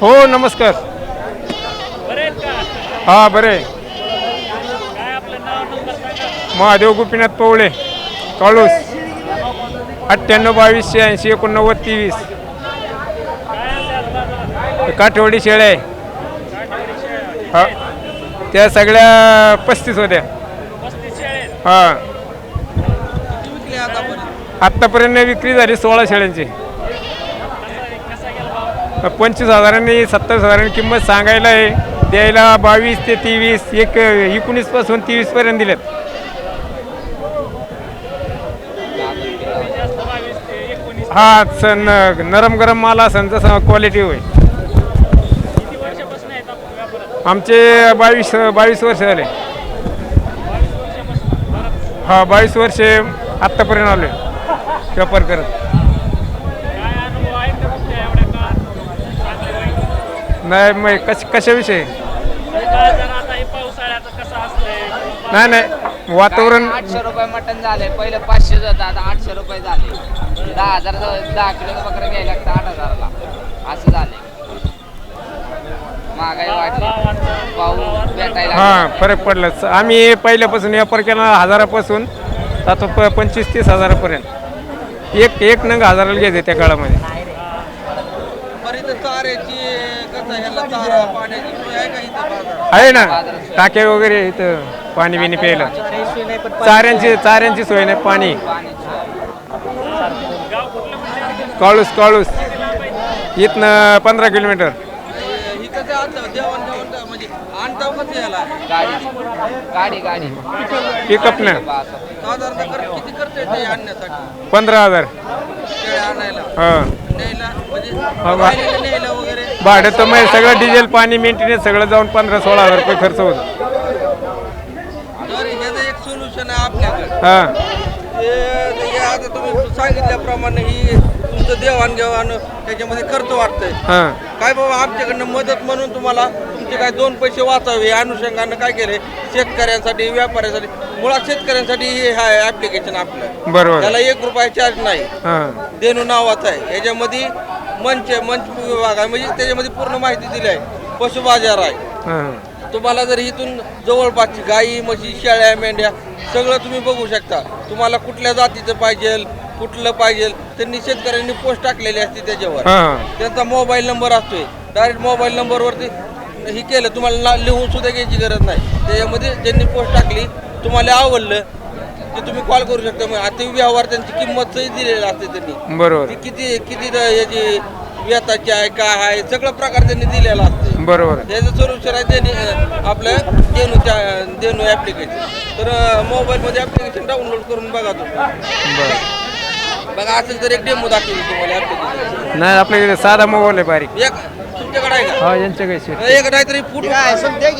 हो नमस्कार. हा बरे. काय आपलं नाव नंबर सांगा. महादेव गोपीनाथ पवळे काळूस अठ्ठ्याण्णव बावीस शहाऐंशी एकोणनव्वद तेवीस. काठेवाडी शेळ्या आहे. हा. त्या सगळ्या पस्तीस होत्या. हा. आत्तापर्यंत विक्री झाली सोळा शेळ्यांची. पंचवीस हजारांनी सत्तावीस हजारांनी किंमत सांगायला आहे. द्यायला बावीस ते तेवीस एक एकोणीसपासून तेवीसपर्यंत दिलेत. हा सण नरम गरम माल असन जसं क्वालिटी होईल आमचे बावीस बावीस वर्ष झाले. हा बावीस वर्षे आत्तापर्यंत आले व्यापार करत. नाही मग कश कशाविषयी काळ जरा आता पावसाळ्याचं कसं असतंय नाही नाही वातावरण आठशे रुपये मटन झाले पहिले पाचशे होतं आता आठशे रुपये झाले. दहा हजार दहा किलो बकरं घ्यायला लागतं आठ हजाराला. असं झाले. महागाई वाढली. पाऊस भेटायला हां फरक पडला. आम्ही पहिल्यापासून व्यापार केला हजारापासून आता प पंचवीस तीस हजारापर्यंत. एक एक नंग हजाराला घ्यायचे त्या काळामध्ये. आहे ना टाक्या वगैरे इथं पाणी बिणी प्यायला. चाऱ्यांची चाऱ्यांची सोय नाही पाणी. काळूस काळूस. इथनं पंधरा किलोमीटर. येते आणण्यासाठी पंधरा हजार. हां. भाडं तर मग सगळं डिझेल पाणी मेंटेनन्स सगळं जाऊन पंधरा सोळा हजार रुपये खर्च होतो. तर ह्याचं एक सोल्युशन आहे आपल्याकडे. हां. ते हे आता तुम्ही सांगितल्याप्रमाणे ही तुमचं देवाणघेवाण त्याच्यामध्ये खर्च वाटतंय हां. काय बाबा आमच्याकडनं मदत म्हणून तुम्हाला तुमचे काय दोन पैसे वाचावे या अनुषंगानं काय केलंय? शेतकऱ्यांसाठी व्यापाऱ्यांसाठी मुळात शेतकऱ्यांसाठी हे आहे ऍप्लिकेशन आपलं. बरोबर. त्याला एक रुपया चार्ज नाही. हां. देणू नावाचं आहे. याच्यामध्ये मंच आहे मंच विभाग आहे. म्हणजे त्याच्यामध्ये पूर्ण माहिती दिली आहे. पशु बाजार आहे. हां. तुम्हाला जर इथून जवळपासची गाई म्हशी शेळ्या मेंढ्या सगळं तुम्ही बघू शकता. तुम्हाला कुठल्या जातीचं पाहिजे कुठलं पाहिजे त्यांनी शेतकऱ्यांनी पोस्ट टाकलेली असते त्याच्यावर. हां. त्यांचा मोबाईल नंबर असतोय. डायरेक्ट मोबाईल नंबरवरती हे केलं तुम्हाला ना- लिहून सुद्धा घ्यायची गरज नाही. त्याच्यामध्ये ज्यांनी पोस्ट टाकली तुम्हाला आवडलं की तुम्ही कॉल करू शकता. मग आता व्यवहार त्यांची किंमत सही दिलेली असते त्यांनी. बरोबर. ती किती किती द- याची व्यताची आहे काय आहे सगळं प्रकार त्यांनी दिलेला असते. बरोबर. त्याचं सोल्युशन आहे देणी अं, आपलं देणूच्या देणू ऍप्लिकेशन तर मोबाईलमध्ये ऍप्लिकेशन डाउनलोड करून बघा तुम्ही. बरं. बघा असेल तर एक डेमो दाखवली तुम्हाला ऍप्लिकेशन नाही आपल्याकडे साधा मोबाईल आहे बारीक. एक तुमच्याकडे आहे का? हा यांच्याकडे एक नाहीतरी फुट